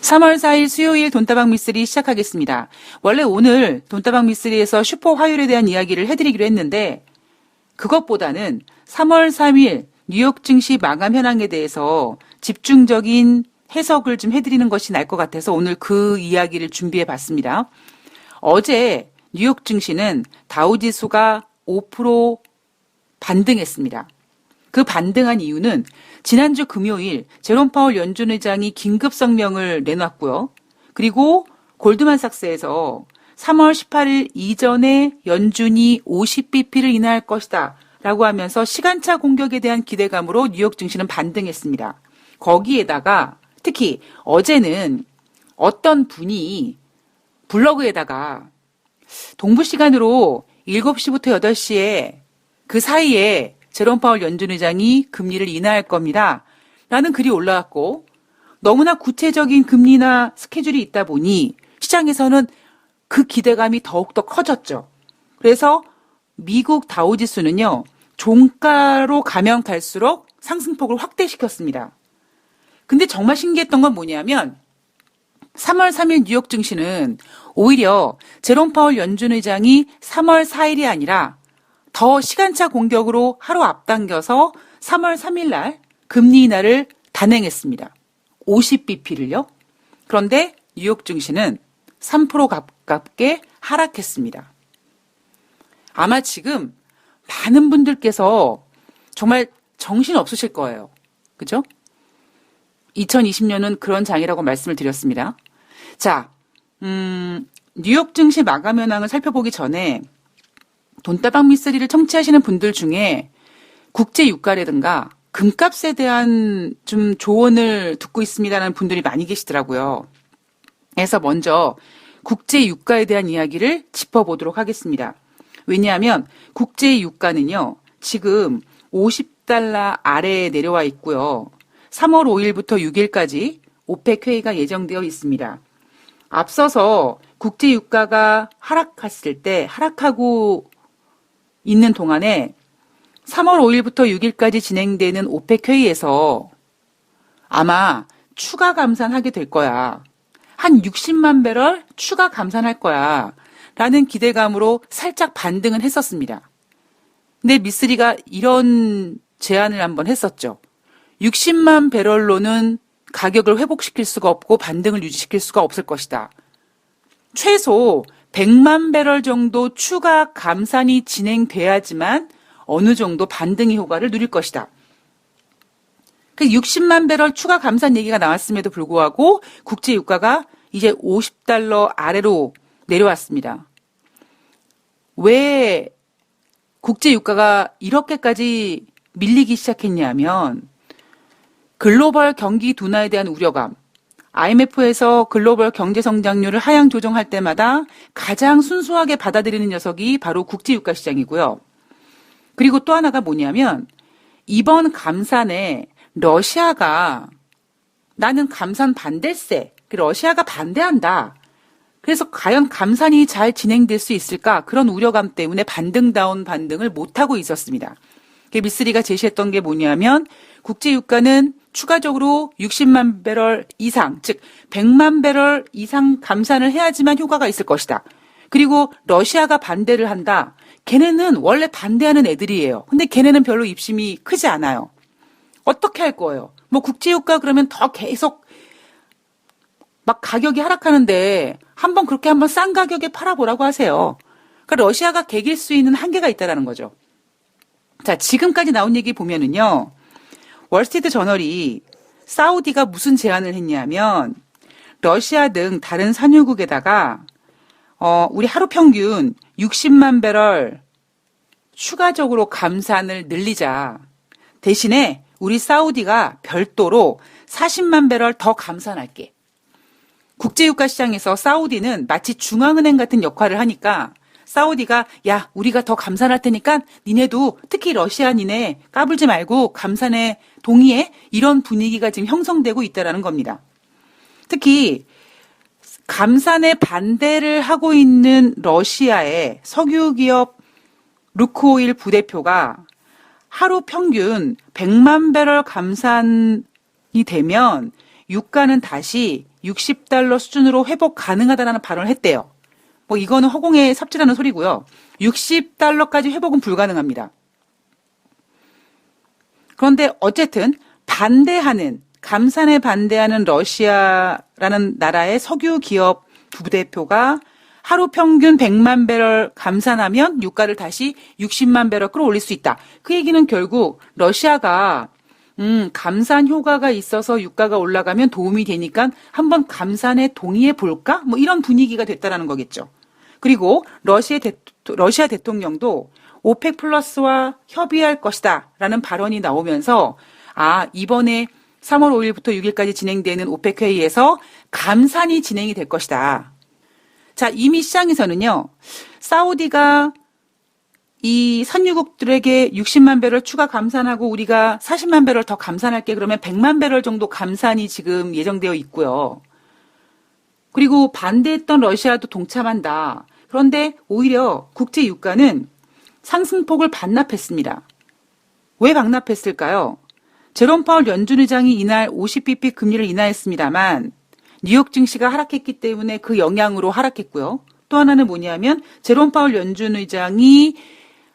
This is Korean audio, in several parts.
3월 4일 수요일 돈다방 미쓰리 시작하겠습니다. 원래 오늘 돈다방 미쓰리에서 슈퍼 화요일에 대한 이야기를 해드리기로 했는데 그것보다는 3월 3일 뉴욕 증시 마감 현황에 대해서 집중적인 해석을 좀 해드리는 것이 나을 것 같아서 오늘 그 이야기를 준비해 봤습니다. 어제 뉴욕 증시는 다우지수가 5% 반등했습니다. 그 반등한 이유는 지난주 금요일 제롬 파월 연준 의장이 긴급 성명을 내놨고요. 그리고 골드만삭스에서 3월 18일 이전에 연준이 50bp를 인하할 것이다. 라고 하면서 시간차 공격에 대한 기대감으로 뉴욕 증시는 반등했습니다. 거기에다가 특히 어제는 어떤 분이 블로그에다가 동부 시간으로 7시부터 8시에 그 사이에 제롬 파월 연준 의장이 금리를 인하할 겁니다. 라는 글이 올라왔고 너무나 구체적인 금리나 스케줄이 있다 보니 시장에서는 그 기대감이 더욱더 커졌죠. 그래서 미국 다우지수는요, 종가로 가면 갈수록 상승폭을 확대시켰습니다. 근데 정말 신기했던 건 뭐냐면 3월 3일 뉴욕 증시는 오히려 제롬 파월 연준 의장이 3월 4일이 아니라 더 시간차 공격으로 하루 앞당겨서 3월 3일 날 금리 인하를 단행했습니다. 50bp를요. 그런데 뉴욕 증시는 3% 가깝게 하락했습니다. 아마 지금 많은 분들께서 정말 정신 없으실 거예요. 그죠? 2020년은 그런 장이라고 말씀을 드렸습니다. 자, 음, 뉴욕 증시 마감 현황을 살펴보기 전에 돈다방 미쓰리를 청취하시는 분들 중에 국제 유가라든가 금값에 대한 좀 조언을 듣고 있습니다라는 분들이 많이 계시더라고요. 그래서 먼저 국제 유가에 대한 이야기를 짚어보도록 하겠습니다. 왜냐하면 국제 유가는요, 지금 50달러 아래에 내려와 있고요. 3월 5일부터 6일까지 오펙 회의가 예정되어 있습니다. 앞서서 국제 유가가 하락했을 때 하락하고 있는 동안에 3월 5일부터 6일까지 진행되는 오펙 회의에서 아마 추가 감산하게 될 거야. 한 60만 배럴 추가 감산할 거야. 라는 기대감으로 살짝 반등은 했었습니다. 근데 미쓰리가 이런 제안을 한번 했었죠. 60만 배럴로는 가격을 회복시킬 수가 없고 반등을 유지시킬 수가 없을 것이다. 최소 100만 배럴 정도 추가 감산이 진행돼야지만 어느 정도 반등의 효과를 누릴 것이다. 60만 그 배럴 추가 감산 얘기가 나왔음에도 불구하고 국제 유가가 이제 50달러 아래로 내려왔습니다. 왜 국제 유가가 이렇게까지 밀리기 시작했냐면 글로벌 경기 둔화에 대한 우려감, IMF에서 글로벌 경제 성장률을 하향 조정할 때마다 가장 순수하게 받아들이는 녀석이 바로 국제유가 시장이고요. 그리고 또 하나가 뭐냐면 이번 감산에 러시아가 나는 감산 반대세, 그 러시아가 반대한다. 그래서 과연 감산이 잘 진행될 수 있을까? 그런 우려감 때문에 반등다운 반등을 못하고 있었습니다. 미쓰리가 제시했던 게 뭐냐면 국제 유가는 추가적으로 60만 배럴 이상, 즉 100만 배럴 이상 감산을 해야지만 효과가 있을 것이다. 그리고 러시아가 반대를 한다. 걔네는 원래 반대하는 애들이에요. 근데 걔네는 별로 입심이 크지 않아요. 어떻게 할 거예요? 뭐 국제유가 그러면 더 계속 막 가격이 하락하는데 한번 그렇게 한번 싼 가격에 팔아보라고 하세요. 그러니까 러시아가 개길 수 있는 한계가 있다라는 거죠. 자, 지금까지 나온 얘기 보면은요. 월스트리트 저널이 사우디가 무슨 제안을 했냐면 러시아 등 다른 산유국에다가 어, 우리 하루 평균 60만 배럴 추가적으로 감산을 늘리자. 대신에 우리 사우디가 별도로 40만 배럴 더 감산할게. 국제유가 시장에서 사우디는 마치 중앙은행 같은 역할을 하니까 사우디가 야 우리가 더 감산할 테니까 니네도 특히 러시아 니네 까불지 말고 감산에 동의해 이런 분위기가 지금 형성되고 있다라는 겁니다. 특히 감산에 반대를 하고 있는 러시아의 석유 기업 루크오일 부대표가 하루 평균 100만 배럴 감산이 되면 유가는 다시 60달러 수준으로 회복 가능하다라는 발언을 했대요. 뭐 이거는 허공에 삽질하는 소리고요. 60달러까지 회복은 불가능합니다. 그런데 어쨌든 반대하는 감산에 반대하는 러시아라는 나라의 석유 기업 부대표가 하루 평균 100만 배럴 감산하면 유가를 다시 60만 배럴 끌어올릴 수 있다. 그 얘기는 결국 러시아가 음, 감산 효과가 있어서 유가가 올라가면 도움이 되니까 한번 감산에 동의해 볼까? 뭐 이런 분위기가 됐다라는 거겠죠. 그리고 러시아, 대, 러시아 대통령도 오펙 플러스와 협의할 것이다 라는 발언이 나오면서 아, 이번에 3월 5일부터 6일까지 진행되는 오펙 회의에서 감산이 진행이 될 것이다. 자, 이미 시장에서는요, 사우디가 이 산유국들에게 60만 배럴 추가 감산하고 우리가 40만 배럴 더 감산할게 그러면 100만 배럴 정도 감산이 지금 예정되어 있고요. 그리고 반대했던 러시아도 동참한다. 그런데 오히려 국제 유가는 상승폭을 반납했습니다. 왜 반납했을까요? 제롬 파월 연준 의장이 이날 50bp 금리를 인하했습니다만 뉴욕 증시가 하락했기 때문에 그 영향으로 하락했고요. 또 하나는 뭐냐면 제롬 파월 연준 의장이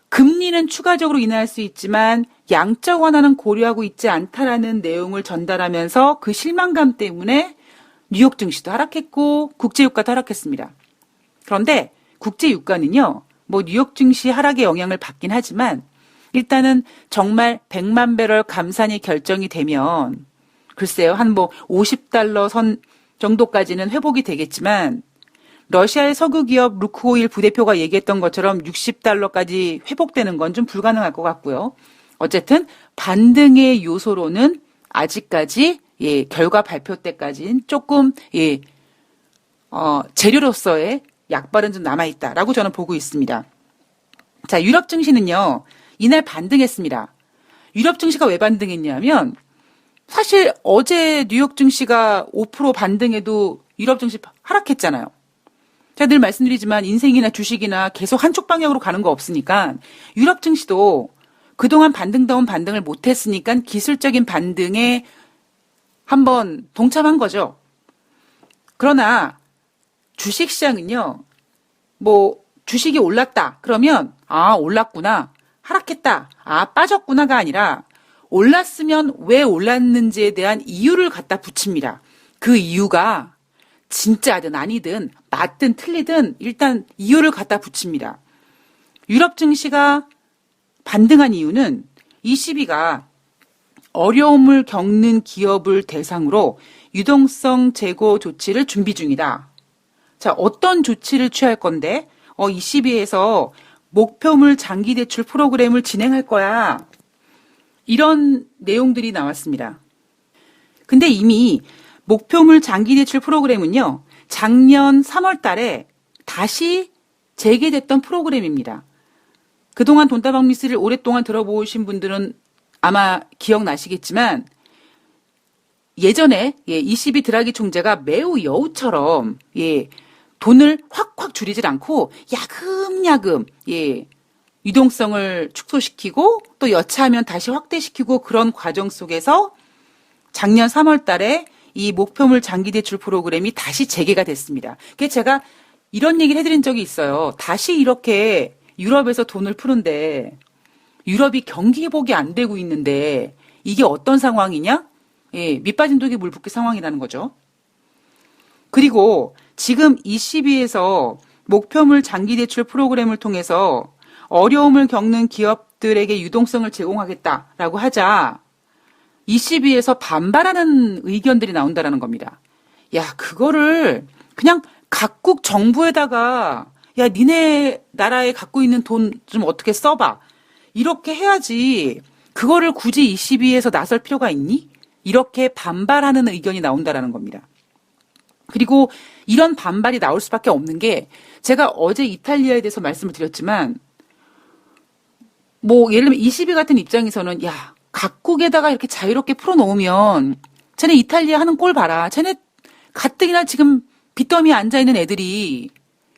금리는 추가적으로 인하할 수 있지만 양적 완화는 고려하고 있지 않다라는 내용을 전달하면서 그 실망감 때문에 뉴욕 증시도 하락했고 국제 유가도 하락했습니다. 그런데 국제 유가는요. 뭐 뉴욕 증시 하락의 영향을 받긴 하지만 일단은 정말 100만 배럴 감산이 결정이 되면 글쎄요. 한 뭐 50달러 선 정도까지는 회복이 되겠지만 러시아의 석유 기업 루크오일 부대표가 얘기했던 것처럼 60달러까지 회복되는 건 좀 불가능할 것 같고요. 어쨌든 반등의 요소로는 아직까지 예, 결과 발표 때까지는 조금 예, 어, 재료로서의 약발은 좀 남아 있다라고 저는 보고 있습니다. 자, 유럽 증시는요. 이날 반등했습니다. 유럽 증시가 왜 반등했냐면 사실 어제 뉴욕 증시가 5% 반등해도 유럽 증시 하락했잖아요. 제가 늘 말씀드리지만 인생이나 주식이나 계속 한쪽 방향으로 가는 거 없으니까 유럽 증시도 그동안 반등다운 반등을 못했으니까 기술적인 반등에 한번 동참한 거죠. 그러나 주식 시장은요, 뭐, 주식이 올랐다. 그러면, 아, 올랐구나. 하락했다. 아, 빠졌구나가 아니라, 올랐으면 왜 올랐는지에 대한 이유를 갖다 붙입니다. 그 이유가 진짜든 아니든 맞든 틀리든 일단 이유를 갖다 붙입니다. 유럽 증시가 반등한 이유는 ECB가 어려움을 겪는 기업을 대상으로 유동성 제고 조치를 준비 중이다. 자, 어떤 조치를 취할 건데? 어, ECB에서 목표물 장기 대출 프로그램을 진행할 거야. 이런 내용들이 나왔습니다. 근데 이미 목표물 장기 대출 프로그램은요, 작년 3월 달에 다시 재개됐던 프로그램입니다. 그동안 돈다방 미스를 오랫동안 들어보신 분들은 아마 기억나시겠지만, 예전에, 예, 22 드라기 총재가 매우 여우처럼, 예, 돈을 확확 줄이질 않고, 야금야금, 예, 유동성을 축소시키고, 또 여차하면 다시 확대시키고, 그런 과정 속에서 작년 3월 달에 이 목표물 장기 대출 프로그램이 다시 재개가 됐습니다. 그게 제가 이런 얘기를 해드린 적이 있어요. 다시 이렇게 유럽에서 돈을 푸는데 유럽이 경기 회복이 안 되고 있는데 이게 어떤 상황이냐? 예, 밑빠진 독에 물 붓기 상황이라는 거죠. 그리고 지금 ECB에서 목표물 장기 대출 프로그램을 통해서 어려움을 겪는 기업들에게 유동성을 제공하겠다라고 하자 ECB에서 반발하는 의견들이 나온다라는 겁니다. 야, 그거를 그냥 각국 정부에다가 야, 니네 나라에 갖고 있는 돈 좀 어떻게 써봐. 이렇게 해야지. 그거를 굳이 ECB에서 나설 필요가 있니? 이렇게 반발하는 의견이 나온다라는 겁니다. 그리고 이런 반발이 나올 수밖에 없는 게 제가 어제 이탈리아에 대해서 말씀을 드렸지만 뭐 예를 들면 22 같은 입장에서는 야 각국에다가 이렇게 자유롭게 풀어놓으면 쟤네 이탈리아 하는 꼴 봐라. 쟤네 가뜩이나 지금 빚더미에 앉아있는 애들이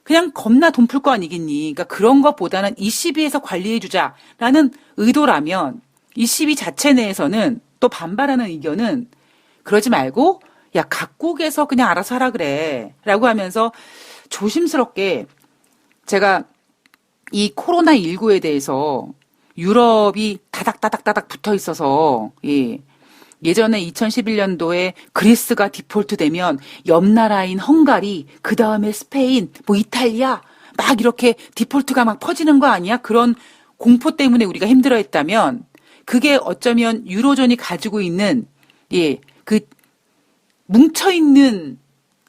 그냥 겁나 돈 풀 거 아니겠니. 그러니까 그런 것보다는 ECB에서 관리해주자라는 의도라면 ECB 자체 내에서는 또 반발하는 의견은 그러지 말고 야, 각국에서 그냥 알아서 하라 그래. 라고 하면서 조심스럽게 제가 이 코로나19에 대해서 유럽이 다닥다닥다닥 붙어 있어서, 예. 예전에 2011년도에 그리스가 디폴트 되면 옆 나라인 헝가리, 그 다음에 스페인, 뭐 이탈리아, 막 이렇게 디폴트가 막 퍼지는 거 아니야? 그런 공포 때문에 우리가 힘들어 했다면, 그게 어쩌면 유로존이 가지고 있는, 예, 그, 뭉쳐있는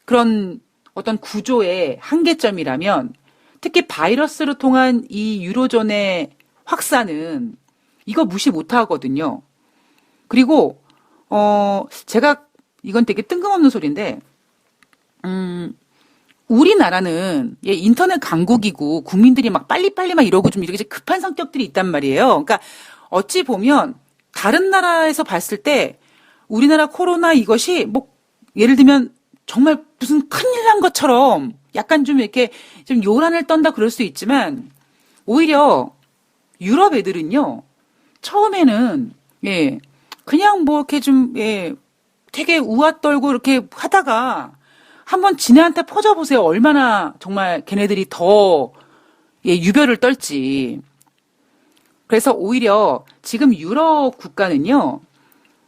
그런 어떤 구조의 한계점이라면, 특히 바이러스로 통한 이 유로존의 확산은 이거 무시 못 하거든요. 그리고 어 제가 이건 되게 뜬금없는 소리인데 음 우리나라는 예, 인터넷 강국이고 국민들이 막 빨리빨리 막 이러고 좀 이렇게 급한 성격들이 있단 말이에요. 그러니까 어찌 보면 다른 나라에서 봤을 때 우리나라 코로나 이것이 뭐 예를 들면 정말 무슨 큰일 난 것처럼 약간 좀 이렇게 좀 요란을 떤다 그럴 수 있지만 오히려 유럽 애들은요 처음에는 예 그냥 뭐 이렇게 좀예 되게 우아 떨고 이렇게 하다가 한번 지네한테 퍼져 보세요. 얼마나 정말 걔네들이 더 예, 유별을 떨지. 그래서 오히려 지금 유럽 국가는요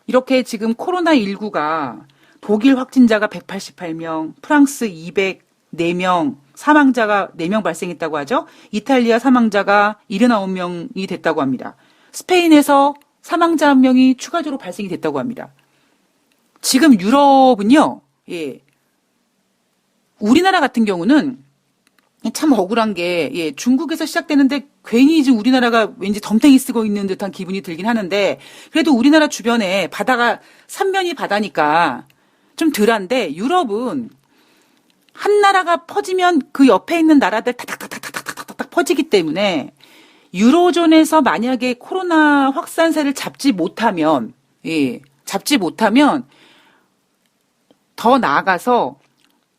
이렇게 지금 코로나 19가 독일 확진자가 188명, 프랑스 204명, 사망자가 4명 발생했다고 하죠. 이탈리아 사망자가 79명이 됐다고 합니다. 스페인에서 사망자 한 명이 추가적으로 발생이 됐다고 합니다. 지금 유럽은요, 예. 우리나라 같은 경우는 참 억울한 게, 예, 중국에서 시작되는데 괜히 지금 우리나라가 왠지 덤탱이 쓰고 있는 듯한 기분이 들긴 하는데, 그래도 우리나라 주변에 바다가, 삼면이 바다니까 좀 덜한데, 유럽은 한 나라가 퍼지면 그 옆에 있는 나라들 타닥타닥타닥타닥 퍼지기 때문에, 유로존에서 만약에 코로나 확산세를 잡지 못하면, 예, 잡지 못하면, 더 나아가서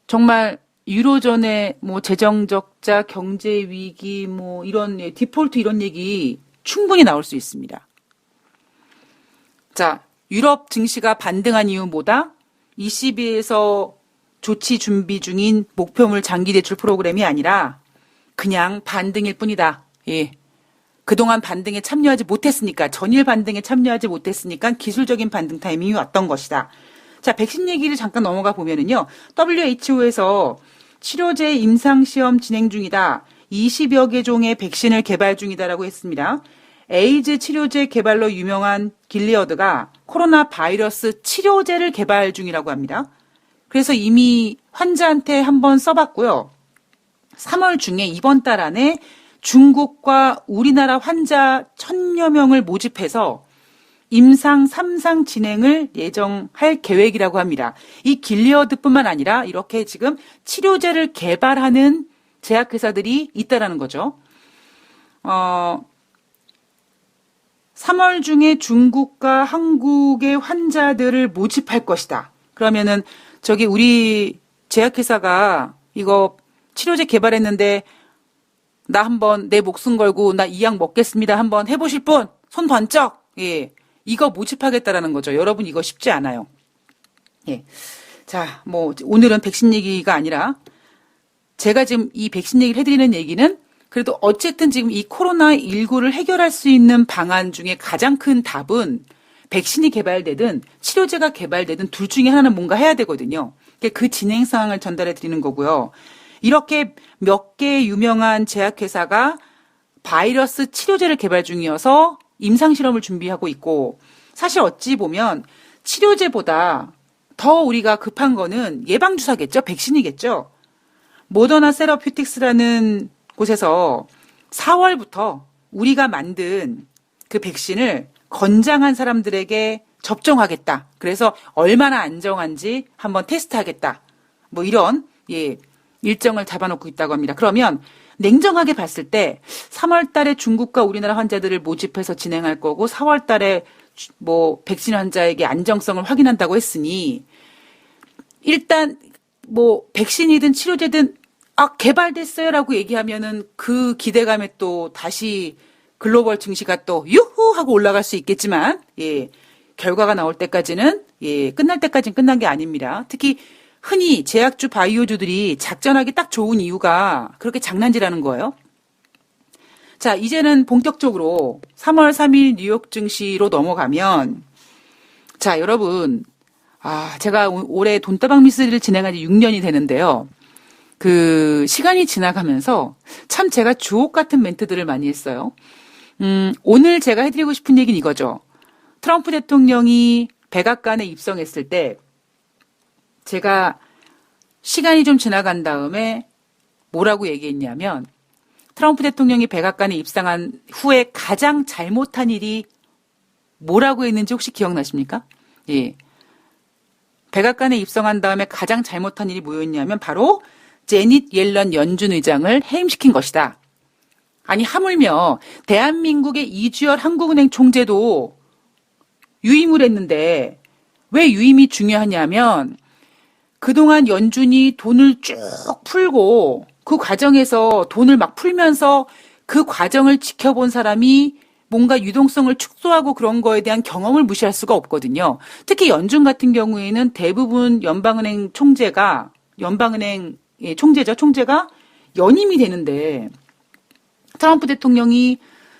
정말 유로존의 뭐 재정 적자, 경제 위기, 뭐 이런 예, 디폴트 이런 얘기 충분히 나올 수 있습니다. 자, 유럽 증시가 반등한 이유 뭐다? ECB에서 조치 준비 중인 목표물 장기 대출 프로그램이 아니라 그냥 반등일 뿐이다. 예. 그동안 반등에 참여하지 못했으니까, 전일 반등에 참여하지 못했으니까 기술적인 반등 타이밍이 왔던 것이다. 자, 백신 얘기를 잠깐 넘어가 보면은요. WHO에서 치료제 임상시험 진행 중이다. 20여 개 종의 백신을 개발 중이다라고 했습니다. 에이즈 치료제 개발로 유명한 길리어드가 코로나 바이러스 치료제를 개발 중이라고 합니다. 그래서 이미 환자한테 한번 써봤고요. 3월 중에 이번 달 안에 중국과 우리나라 환자 천여 명을 모집해서 임상 3상 진행을 예정할 계획이라고 합니다. 이 길리어드뿐만 아니라 이렇게 지금 치료제를 개발하는 제약회사들이 있다라는 거죠. 어, 3월 중에 중국과 한국의 환자들을 모집할 것이다. 그러면은 저기 우리 제약회사가 이거 치료제 개발했는데 나 한번 내 목숨 걸고 나 이 약 먹겠습니다. 한번 해보실 분? 손 번쩍! 예. 이거 모집하겠다라는 거죠. 여러분 이거 쉽지 않아요. 예. 자, 뭐 오늘은 백신 얘기가 아니라 제가 지금 이 백신 얘기를 해드리는 얘기는 그래도 어쨌든 지금 이 코로나19를 해결할 수 있는 방안 중에 가장 큰 답은 백신이 개발되든 치료제가 개발되든 둘 중에 하나는 뭔가 해야 되거든요. 그 진행 상황을 전달해 드리는 거고요. 이렇게 몇개 유명한 제약회사가 바이러스 치료제를 개발 중이어서 임상 실험을 준비하고 있고 사실 어찌 보면 치료제보다 더 우리가 급한 거는 예방 주사겠죠. 백신이겠죠. 모더나 세러퓨틱스라는 곳에서 4월부터 우리가 만든 그 백신을 건장한 사람들에게 접종하겠다. 그래서 얼마나 안정한지 한번 테스트하겠다. 뭐 이런 예 일정을 잡아놓고 있다고 합니다. 그러면 냉정하게 봤을 때 3월 달에 중국과 우리나라 환자들을 모집해서 진행할 거고 4월 달에 뭐 백신 환자에게 안정성을 확인한다고 했으니 일단 뭐 백신이든 치료제든 아 개발됐어요라고 얘기하면은 그 기대감에 또 다시 글로벌 증시가 또 유후 하고 올라갈 수 있겠지만 예 결과가 나올 때까지는 예, 끝날 때까지는 끝난 게 아닙니다. 특히 흔히 제약주 바이오주들이 작전하기 딱 좋은 이유가 그렇게 장난질하는 거예요. 자, 이제는 본격적으로 3월 3일 뉴욕 증시로 넘어가면 자, 여러분 아, 제가 오- 올해 돈다방 미스를 진행한 지 6년이 되는데요. 그 시간이 지나가면서 참 제가 주옥 같은 멘트들을 많이 했어요. 음, 오늘 제가 해드리고 싶은 얘기는 이거죠. 트럼프 대통령이 백악관에 입성했을 때 제가 시간이 좀 지나간 다음에 뭐라고 얘기했냐면 트럼프 대통령이 백악관에 입성한 후에 가장 잘못한 일이 뭐라고 했는지 혹시 기억나십니까? 예. 백악관에 입성한 다음에 가장 잘못한 일이 뭐였냐면 바로 제닛 옐런 연준 의장을 해임시킨 것이다. 아니 하물며 대한민국의 이주열 한국은행 총재도 유임을 했는데 왜 유임이 중요하냐면 그동안 연준이 돈을 쭉 풀고 그 과정에서 돈을 막 풀면서 그 과정을 지켜본 사람이 뭔가 유동성을 축소하고 그런 거에 대한 경험을 무시할 수가 없거든요. 특히 연준 같은 경우에는 대부분 연방은행 총재가 연방은행 예, 총재죠. 총재가 연임이 되는데 트럼프 대통령이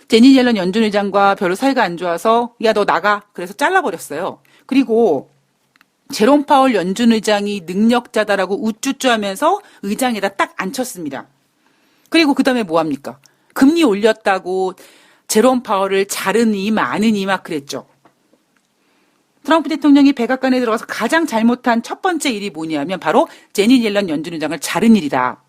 제니 옐런 연준 의장과 별로 사이가 안 좋아서 야 너 나가 그래서 잘라버렸어요. 그리고 제롬 파월 연준 의장이 능력자다라고 우쭈쭈하면서 의장에다 딱 앉혔습니다. 그리고 그 다음에 뭐 합니까? 금리 올렸다고 제롬 파월을 자르니 마느니 막 그랬죠. 트럼프 대통령이 백악관에 들어가서 가장 잘못한 첫 번째 일이 뭐냐면 바로 제니 옐런 연준 의장을 자른 일이다.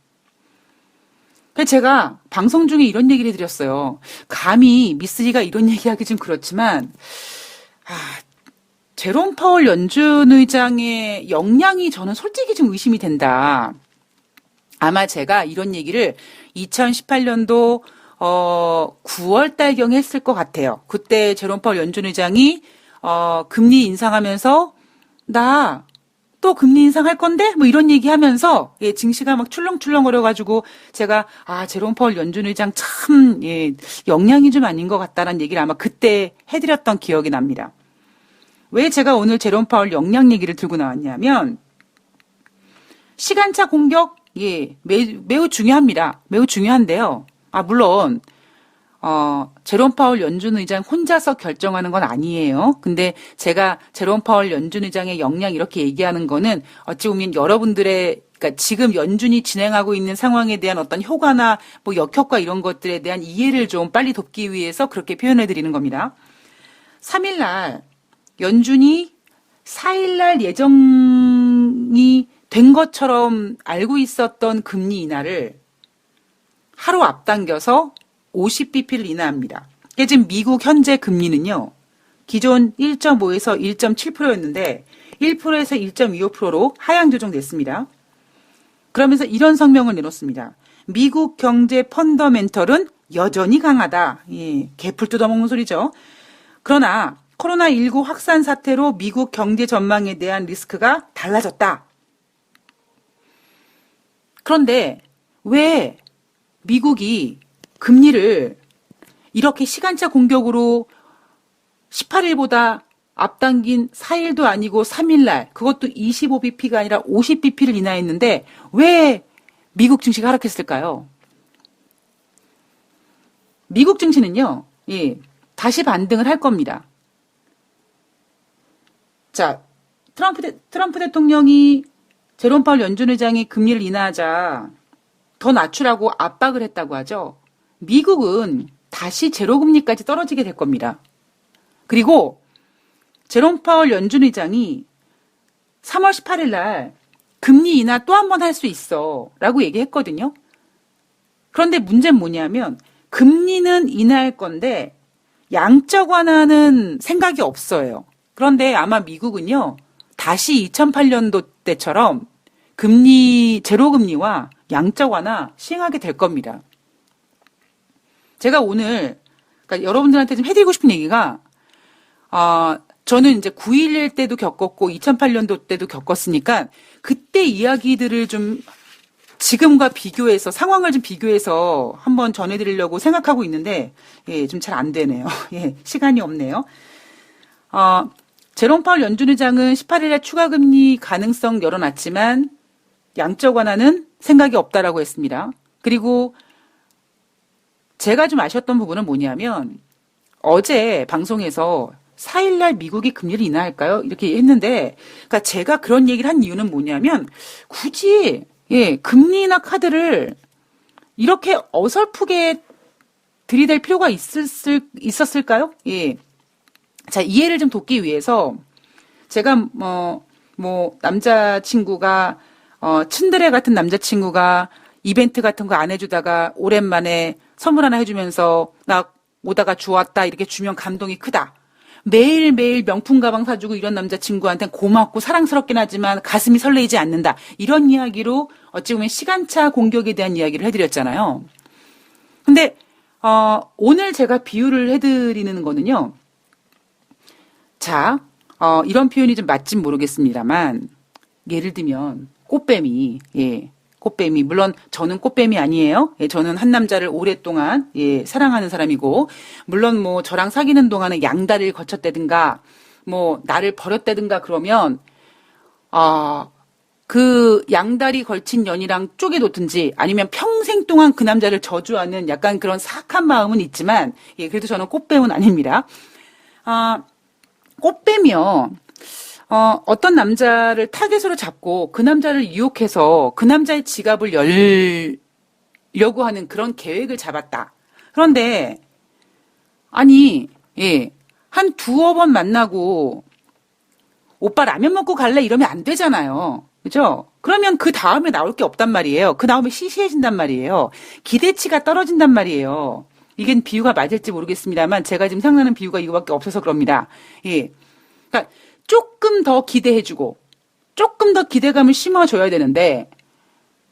그래서 제가 방송 중에 이런 얘기를 해드렸어요. 감히 미스리가 이런 얘기하기 좀 그렇지만, 아, 제롬 파월 연준 의장의 역량이 저는 솔직히 좀 의심이 된다. 아마 제가 이런 얘기를 2018년도 어 9월 달경에 했을 것 같아요. 그때 제롬 파월 연준 의장이 어 금리 인상하면서 나 또 금리 인상할 건데 뭐 이런 얘기하면서 예, 증시가 막 출렁출렁거려 가지고 제가 아 제롬 파월 연준 의장 참 예, 역량이 좀 아닌 것 같다라는 얘기를 아마 그때 해드렸던 기억이 납니다. 왜 제가 오늘 제롬 파월 역량 얘기를 들고 나왔냐면 시간차 공격 예 매, 매우 중요합니다. 매우 중요한데요. 아 물론 어 제롬 파월 연준 의장 혼자서 결정하는 건 아니에요. 근데 제가 제롬 파월 연준 의장의 역량 이렇게 얘기하는 거는 어찌 보면 여러분들의 그러니까 지금 연준이 진행하고 있는 상황에 대한 어떤 효과나 뭐 역효과 이런 것들에 대한 이해를 좀 빨리 돕기 위해서 그렇게 표현해 드리는 겁니다. 3일 날 연준이 4일 날 예정이 된 것처럼 알고 있었던 금리 인하를 하루 앞당겨서 50bp를 인하합니다. 이게 지금 미국 현재 금리는요. 기존 1.5에서 1.7%였는데 1%에서 1.25%로 하향 조정됐습니다. 그러면서 이런 성명을 내놓습니다. 미국 경제 펀더멘털은 여전히 강하다. 예, 개풀 뜯어먹는 소리죠. 그러나 코로나19 확산 사태로 미국 경제 전망에 대한 리스크가 달라졌다. 그런데 왜 미국이 금리를 이렇게 시간차 공격으로 18일보다 앞당긴 4일도 아니고 3일날 그것도 25bp가 아니라 50bp를 인하했는데 왜 미국 증시가 하락했을까요? 미국 증시는요, 예, 다시 반등을 할 겁니다. 자, 트럼프, 대, 트럼프 대통령이 제롬 파월 연준 의장이 금리를 인하하자 더 낮추라고 압박을 했다고 하죠. 미국은 다시 제로금리까지 떨어지게 될 겁니다. 그리고 제롬 파월 연준 의장이 3월 18일 날 금리 인하 또 한 번 할 수 있어 라고 얘기했거든요. 그런데 문제는 뭐냐면 금리는 인하할 건데 양적 완화는 생각이 없어요. 그런데 아마 미국은요, 다시 2008년도 때처럼 금리, 제로금리와 양적 완화 시행하게 될 겁니다. 제가 오늘, 그러니까 여러분들한테 좀 해드리고 싶은 얘기가, 아, 저는 이제 9.11 때도 겪었고 2008년도 때도 겪었으니까 그때 이야기들을 좀 지금과 비교해서 상황을 좀 비교해서 한번 전해드리려고 생각하고 있는데 예, 좀 잘 안 되네요. 예, 시간이 없네요. 어, 제롬 파월 연준 의장은 18일에 추가 금리 가능성 열어놨지만 양적 완화는 생각이 없다라고 했습니다. 그리고 제가 좀 아셨던 부분은 뭐냐면 어제 방송에서 4일날 미국이 금리를 인하할까요? 이렇게 했는데, 그러니까 제가 그런 얘기를 한 이유는 뭐냐면 굳이 예 금리 인하 카드를 이렇게 어설프게 들이댈 필요가 있었을 있었을까요? 예. 자 이해를 좀 돕기 위해서 제가 뭐 뭐 남자친구가 어 츤드레 같은 남자친구가 이벤트 같은 거 안 해주다가 오랜만에 선물 하나 해주면서 나 오다가 주웠다 이렇게 주면 감동이 크다. 매일매일 명품 가방 사주고 이런 남자친구한테 고맙고 사랑스럽긴 하지만 가슴이 설레이지 않는다. 이런 이야기로 어찌 보면 시간차 공격에 대한 이야기를 해드렸잖아요. 근데 어, 오늘 제가 비유를 해드리는 거는요. 자, 어, 이런 표현이 좀 맞진 모르겠습니다만 예를 들면 꽃뱀이 예, 꽃뱀이 물론 저는 꽃뱀이 아니에요. 예, 저는 한 남자를 오랫동안 예, 사랑하는 사람이고 물론 뭐 저랑 사귀는 동안에 양다리를 거쳤다든가 뭐 나를 버렸다든가 그러면 아, 그 양다리 걸친 연이랑 쪼개놓든지 아니면 평생 동안 그 남자를 저주하는 약간 그런 사악한 마음은 있지만 예, 그래도 저는 꽃뱀은 아닙니다. 아, 꽃뱀이요. 어, 어떤 남자를 타겟으로 잡고 그 남자를 유혹해서 그 남자의 지갑을 열려고 하는 그런 계획을 잡았다. 그런데, 아니, 예, 한 두어 번 만나고, 오빠 라면 먹고 갈래? 이러면 안 되잖아요. 그죠? 그러면 그 다음에 나올 게 없단 말이에요. 그 다음에 시시해진단 말이에요. 기대치가 떨어진단 말이에요. 이게 비유가 맞을지 모르겠습니다만 제가 지금 생각나는 비유가 이거밖에 없어서 그럽니다. 예. 그러니까 조금 더 기대해주고 조금 더 기대감을 심어줘야 되는데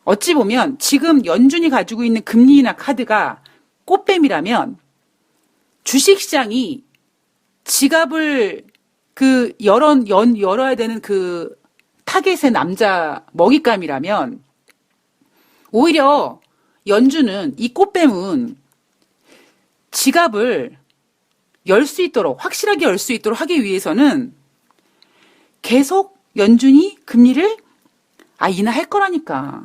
어찌 보면 지금 연준이 가지고 있는 금리나 카드가 꽃뱀이라면 주식시장이 지갑을 그 열어 연 열어야 되는 그 타겟의 남자 먹잇감이라면 오히려 연준은 이 꽃뱀은 지갑을 열 수 있도록 확실하게 열 수 있도록 하기 위해서는 계속 연준이 금리를 아 인하할 거라니까.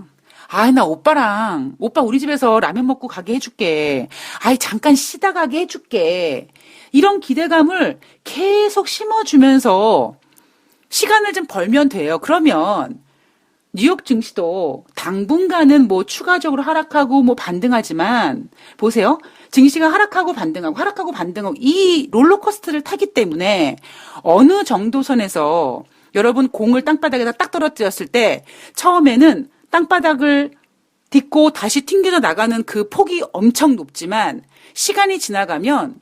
아, 나 오빠랑, 오빠 우리 집에서 라면 먹고 가게 해줄게. 아이, 잠깐 쉬다 가게 해줄게. 이런 기대감을 계속 심어주면서 시간을 좀 벌면 돼요. 그러면 뉴욕 증시도 당분간은 뭐 추가적으로 하락하고 뭐 반등하지만 보세요. 증시가 하락하고 반등하고 하락하고 반등하고 이 롤러코스터를 타기 때문에 어느 정도 선에서 여러분 공을 땅바닥에다 딱 떨어뜨렸을 때 처음에는 땅바닥을 딛고 다시 튕겨져 나가는 그 폭이 엄청 높지만 시간이 지나가면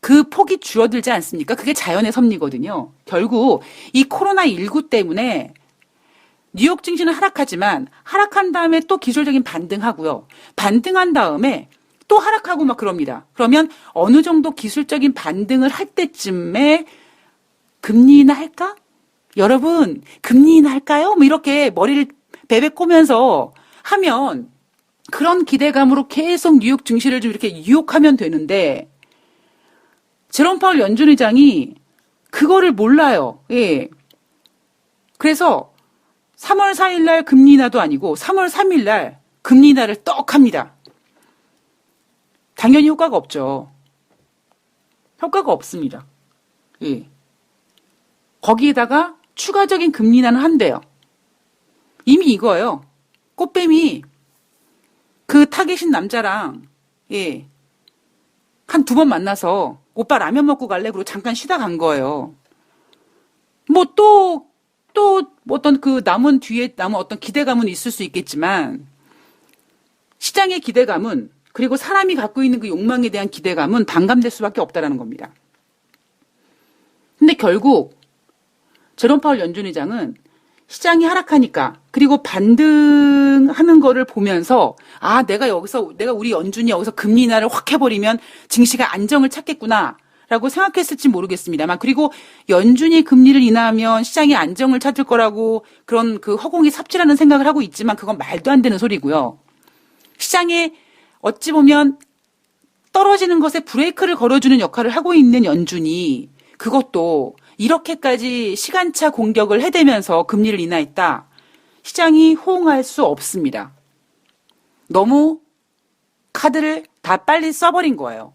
그 폭이 줄어들지 않습니까? 그게 자연의 섭리거든요. 결국 이 코로나19 때문에 뉴욕 증시는 하락하지만 하락한 다음에 또 기술적인 반등하고요. 반등한 다음에 또 하락하고 막 그럽니다. 그러면 어느 정도 기술적인 반등을 할 때쯤에 금리 인하 할까? 여러분, 금리 인하 할까요? 뭐 이렇게 머리를 베베 꼬면서 하면 그런 기대감으로 계속 뉴욕 증시를 좀 이렇게 유혹하면 되는데 제롬 파월 연준 의장이 그거를 몰라요. 예. 그래서 3월 4일 날 금리 인하도 아니고 3월 3일 날 금리 인하를 떡 합니다. 당연히 효과가 없죠. 효과가 없습니다. 예. 거기에다가 추가적인 금리 인하는 한대요. 이미 이거예요. 꽃뱀이 그 타겟인 남자랑 예. 한 두 번 만나서 오빠 라면 먹고 갈래? 그리고 잠깐 쉬다 간 거예요. 뭐 또, 또 어떤 그 남은 뒤에 남은 어떤 기대감은 있을 수 있겠지만 시장의 기대감은 그리고 사람이 갖고 있는 그 욕망에 대한 기대감은 반감될 수밖에 없다라는 겁니다. 근데 결국 제롬 파월 연준 의장은 시장이 하락하니까 그리고 반등하는 거를 보면서 아 내가 여기서 내가 우리 연준이 여기서 금리 인하를 확 해버리면 증시가 안정을 찾겠구나. 라고 생각했을지 모르겠습니다만 그리고 연준이 금리를 인하하면 시장이 안정을 찾을 거라고 그런 그 허공이 삽질하는 생각을 하고 있지만 그건 말도 안 되는 소리고요. 시장에 어찌 보면 떨어지는 것에 브레이크를 걸어주는 역할을 하고 있는 연준이 그것도 이렇게까지 시간차 공격을 해대면서 금리를 인하했다. 시장이 호응할 수 없습니다. 너무 카드를 다 빨리 써버린 거예요.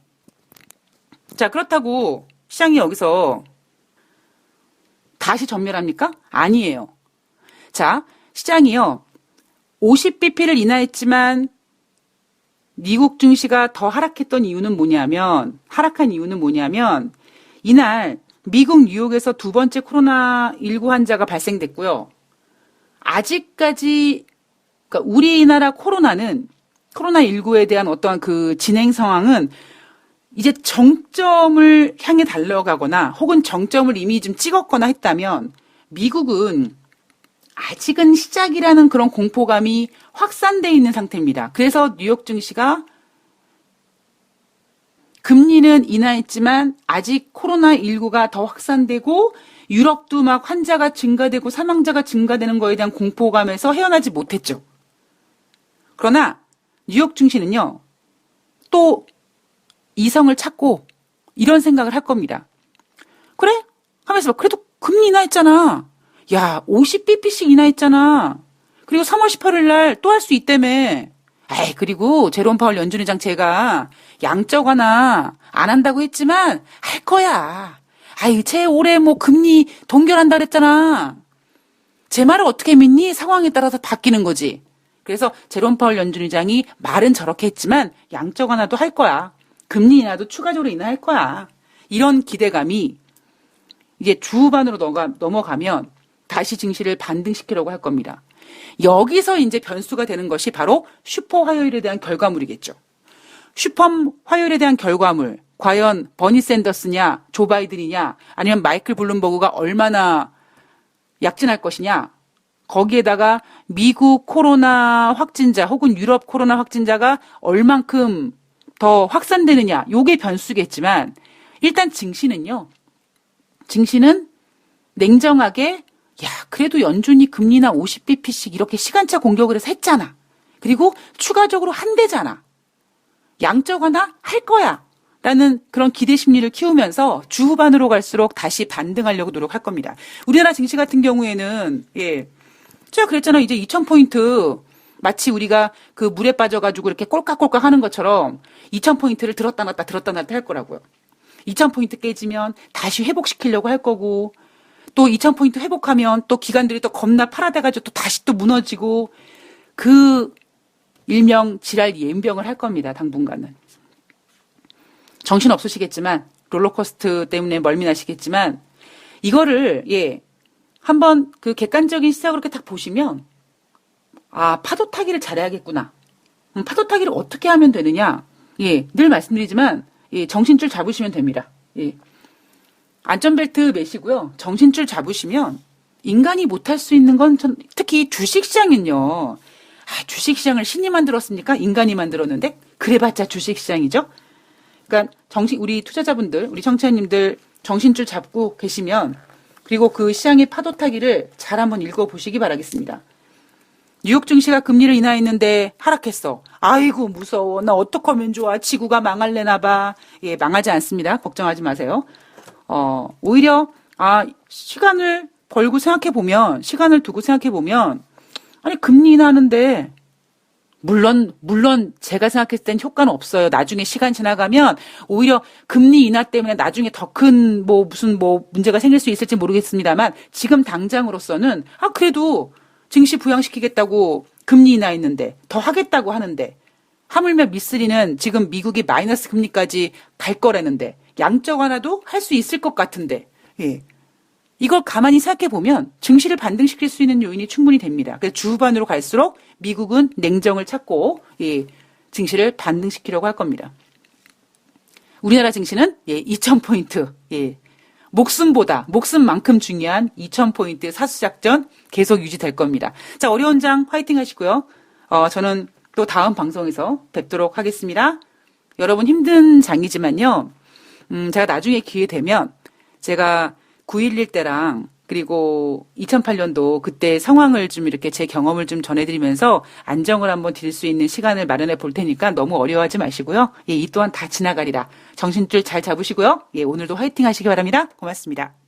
자, 그렇다고 시장이 여기서 다시 전멸합니까? 아니에요. 자, 시장이요. 50bp를 인하했지만 미국 증시가 더 하락했던 이유는 뭐냐면 하락한 이유는 뭐냐면 이날 미국 뉴욕에서 두 번째 코로나19 환자가 발생됐고요. 아직까지 그러니까 우리나라 코로나는 코로나19에 대한 어떠한 그 진행 상황은 이제 정점을 향해 달려가거나 혹은 정점을 이미 좀 찍었거나 했다면 미국은 아직은 시작이라는 그런 공포감이 확산돼 있는 상태입니다. 그래서 뉴욕 증시가 금리는 인하했지만 아직 코로나19가 더 확산되고 유럽도 막 환자가 증가되고 사망자가 증가되는 거에 대한 공포감에서 헤어나지 못했죠. 그러나 뉴욕 증시는요, 또 이성을 찾고 이런 생각을 할 겁니다. 그래? 하면서 그래도 금리 인하했잖아. 야, 50bp씩 인하했잖아. 그리고 3월 18일 날 또 할 수 있다며. 에이, 그리고 제롬 파월 연준 의장 제가 양적 완화 안 한다고 했지만 할 거야. 아이, 쟤 올해 뭐 금리 동결한다 그랬잖아. 제 말을 어떻게 믿니? 상황에 따라서 바뀌는 거지. 그래서 제롬 파월 연준 의장이 말은 저렇게 했지만 양적 완화도 할 거야. 금리 인하도 추가적으로 인하할 거야. 이런 기대감이 이제 주후반으로 넘어가, 넘어가 면 다시 증시를 반등시키려고 할 겁니다. 여기서 이제 변수가 되는 것이 바로 슈퍼 화요일에 대한 결과물이겠죠. 슈퍼 화요일에 대한 결과물. 과연 버니 샌더스냐, 조 바이든이냐, 아니면 마이클 블룸버그가 얼마나 약진할 것이냐. 거기에다가 미국 코로나 확진자 혹은 유럽 코로나 확진자가 얼만큼 더 확산되느냐. 요게 변수겠지만 일단 증시는요. 증시는 냉정하게 야, 그래도 연준이 금리나 50bp씩 이렇게 시간차 공격을 해서 했잖아. 그리고 추가적으로 한대잖아. 양적 완화 할 거야. 라는 그런 기대 심리를 키우면서 주후반으로 갈수록 다시 반등하려고 노력할 겁니다. 우리나라 증시 같은 경우에는, 예. 제가 그랬잖아. 이제 2000포인트 마치 우리가 그 물에 빠져가지고 이렇게 꼴깍꼴깍 하는 것처럼 2000포인트를 들었다 놨다 들었다 놨다 할 거라고요. 2000포인트 깨지면 다시 회복시키려고 할 거고, 또 2000포인트 회복하면 또 기관들이 또 겁나 팔아대가지고 또 다시 또 무너지고, 그 일명 지랄 예병을 할 겁니다. 당분간은. 정신 없으시겠지만, 롤러코스트 때문에 멀미나시겠지만, 이거를, 예, 한번 그 객관적인 시각으로 이렇게 딱 보시면, 아, 파도 타기를 잘해야겠구나. 음, 파도 타기를 어떻게 하면 되느냐? 예, 늘 말씀드리지만, 예, 정신줄 잡으시면 됩니다. 예. 안전벨트 매시고요. 정신줄 잡으시면 인간이 못할 수 있는 건 전, 특히 주식시장은요. 아, 주식시장을 신이 만들었습니까? 인간이 만들었는데? 그래봤자 주식시장이죠? 그러니까 정신, 우리 투자자분들, 우리 청취자님들 정신줄 잡고 계시면 그리고 그 시장의 파도 타기를 잘 한번 읽어 보시기 바라겠습니다. 뉴욕 증시가 금리를 인하했는데 하락했어. 아이고 무서워. 나 어떡하면 좋아. 지구가 망할래나 봐. 예, 망하지 않습니다. 걱정하지 마세요. 어, 오히려 아, 시간을 벌고 생각해 보면 시간을 두고 생각해 보면 아니 금리 인하하는데 물론 물론 제가 생각했을 땐 효과는 없어요. 나중에 시간 지나가면 오히려 금리 인하 때문에 나중에 더 큰 뭐 무슨 뭐 문제가 생길 수 있을지 모르겠습니다만 지금 당장으로서는 아 그래도 증시 부양시키겠다고 금리 인하했는데 더 하겠다고 하는데 하물며 미쓰리는 지금 미국이 마이너스 금리까지 갈 거라는데 양적 완화도 할 수 있을 것 같은데 예. 이걸 가만히 생각해 보면 증시를 반등시킬 수 있는 요인이 충분히 됩니다. 그래서 주후반으로 갈수록 미국은 냉정을 찾고 예, 증시를 반등시키려고 할 겁니다. 우리나라 증시는 예, 2,000포인트 예, 목숨보다 목숨만큼 중요한 2,000포인트 사수작전 계속 유지될 겁니다. 자, 어려운 장 화이팅 하시고요. 어, 저는 또 다음 방송에서 뵙도록 하겠습니다. 여러분 힘든 장이지만요. 음, 제가 나중에 기회 되면 제가 9.11 때랑 그리고 2008년도 그때 상황을 좀 이렇게 제 경험을 좀 전해드리면서 안정을 한번 드릴 수 있는 시간을 마련해 볼 테니까 너무 어려워하지 마시고요. 예, 이 또한 다 지나가리라. 정신줄 잘 잡으시고요. 예, 오늘도 화이팅 하시기 바랍니다. 고맙습니다.